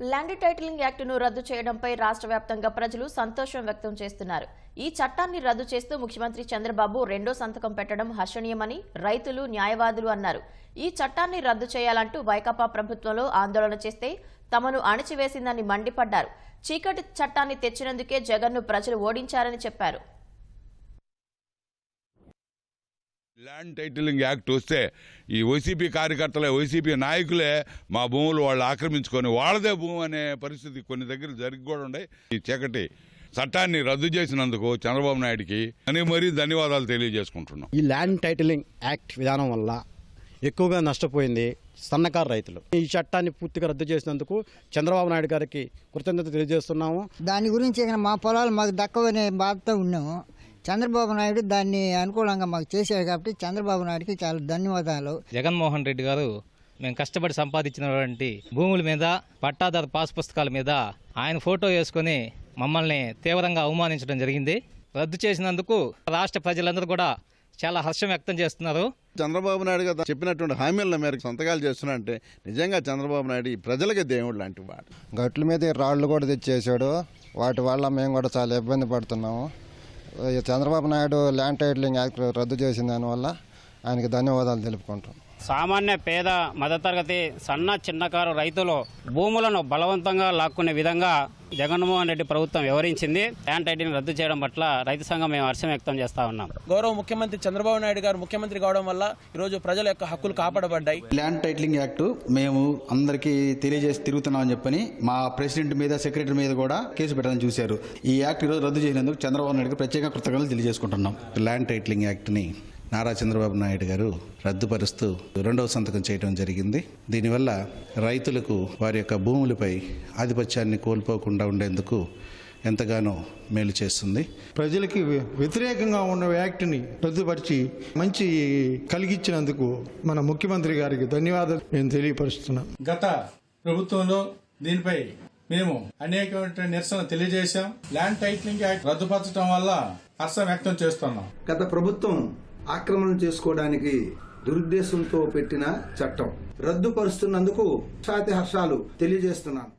Land titling యాక్టును రద్దు చేయడంపై రాష్ట్ర వ్యాప్తంగా ప్రజలు సంతోషం వ్యక్తం చేస్తున్నారు. ఈ చట్టాన్ని రద్దు చేస్తూ ముఖ్యమంత్రి చంద్రబాబు రెండో సంతకం పెట్టడం హర్షణీయమని రైతులు న్యాయవాదులు అన్నారు. ఈ చట్టాన్ని రద్దు చేయాలంటూ వైకాపా ప్రభుత్వంలో ఆందోళన చేస్తే తమను అణచివేసిందని మండిపడ్డారు. చీకటి చట్టాన్ని తెచ్చినందుకే జగన్ను ప్రజలు ఓడించారని చెప్పారు. ల్యాండ్ టైటిలింగ్ యాక్ట్ వస్తే ఈ వైసీపీ కార్యకర్తలే వైసీపీ నాయకులే మా భూములు వాళ్ళు ఆక్రమించుకొని వాళ్ళదే భూమి అనే పరిస్థితి కొన్ని దగ్గర జరిగి కూడా ఉండే ఈ చీకటి చట్టాన్ని రద్దు చేసినందుకు చంద్రబాబు నాయుడికి అని మరీ ధన్యవాదాలు తెలియజేసుకుంటున్నాం. ఈ ల్యాండ్ టైటిలింగ్ యాక్ట్ విధానం వల్ల ఎక్కువగా నష్టపోయింది సన్నకారు రైతులు. ఈ చట్టాన్ని పూర్తిగా రద్దు చేసినందుకు చంద్రబాబు నాయుడు గారికి కృతజ్ఞత తెలియజేస్తున్నాము. దాని గురించి ఇక మా పొలాలు మాకు దక్కవనే బాధతో ఉన్నాము. చంద్రబాబు నాయుడు దాన్ని అనుకూలంగా మాకు చేశాడు కాబట్టి చంద్రబాబు నాయుడుకి చాలా ధన్యవాదాలు. జగన్మోహన్ రెడ్డి గారు మేము కష్టపడి సంపాదించినటువంటి భూముల మీద పట్టాదారు పాస్ పుస్తకాల మీద ఆయన ఫోటో వేసుకొని మమ్మల్ని తీవ్రంగా అవమానించడం జరిగింది. రద్దు చేసినందుకు రాష్ట్ర ప్రజలందరూ కూడా చాలా హర్షం వ్యక్తం చేస్తున్నారు. చంద్రబాబు నాయుడు గారు చెప్పినటువంటి హామీల మేరకు సంతకాలు చేస్తున్నారంటే నిజంగా చంద్రబాబు నాయుడు ఈ ప్రజలకి దేవుడు లాంటి వాడు. గట్ల మీద రాళ్ళు కూడా తెచ్చేసాడు. వాటి వల్ల మేము కూడా చాలా ఇబ్బంది పడుతున్నాము. Chandrababu Naidu land titling act రద్దు చేసిన దానివల్ల ఆయనకి ధన్యవాదాలు తెలుపుకుంటాం. సామాన్య పేద మధ్యతరగతి సన్న చిన్నకారు రైతులు భూములను బలవంతంగా లాక్కునే విధంగా జగన్మోహన్ రెడ్డి ప్రభుత్వం వివరించింది ల్యాండ్ టైటిల్ని రద్దు చేయడం పట్ల రైతు సంఘం మేము హర్షం వ్యక్తం చేస్తా ఉన్నాం. గౌరవ ముఖ్యమంత్రి చంద్రబాబు నాయుడు గారు ముఖ్యమంత్రి కావడం వల్ల ఈరోజు ప్రజల యొక్క హక్కులు కాపాడబడ్డాయి. ల్యాండ్ టైటిలింగ్ యాక్ట్ మేము అందరికీ తెలియజేసి తిరుగుతున్నామని చెప్పని మా ప్రెసిడెంట్ మీద సెక్రటరీ మీద కూడా కేసు పెట్టాలని చూశారు. ఈ యాక్ట్ ఈరోజు రద్దు చేసినందుకు చంద్రబాబు నాయుడుకి ప్రత్యేక కృతజ్ఞతలు తెలియజేసుకుంటున్నాం. ల్యాండ్ టైటిలింగ్ యాక్ట్ని నారా చంద్రబాబు నాయుడు గారు రద్దుపరుస్తూ రెండవ సంతకం చేయడం జరిగింది. దీనివల్ల రైతులకు వారి యొక్క భూములపై ఆధిపత్యాన్ని కోల్పోకుండా ఉండేందుకు ఎంతగానో మేలు చేస్తుంది. ప్రజలకి వ్య- వ్యతిరేకంగా ఉన్న యాక్ట్ని రద్దుపరిచి మంచి కలిగించినందుకు మన ముఖ్యమంత్రి గారికి ధన్యవాదాలు నేను తెలియపరుస్తున్నాను గత ప్రభుత్వంలో దీనిపై మేము అనేకమైన నిరసన తెలియజేశాం. ల్యాండ్ టైటిలింగ్ యాక్ట్ రద్దుపరచడం వల్ల హర్షం వ్యక్తం చేస్తున్నాం. గత ప్రభుత్వం ఆక్రమణ చేసుకోవడానికి దురుద్దేశంతో పెట్టిన చట్టం. రద్దుపరుస్తున్నందుకు శాతి హర్షాలు తెలియజేస్తున్నాను.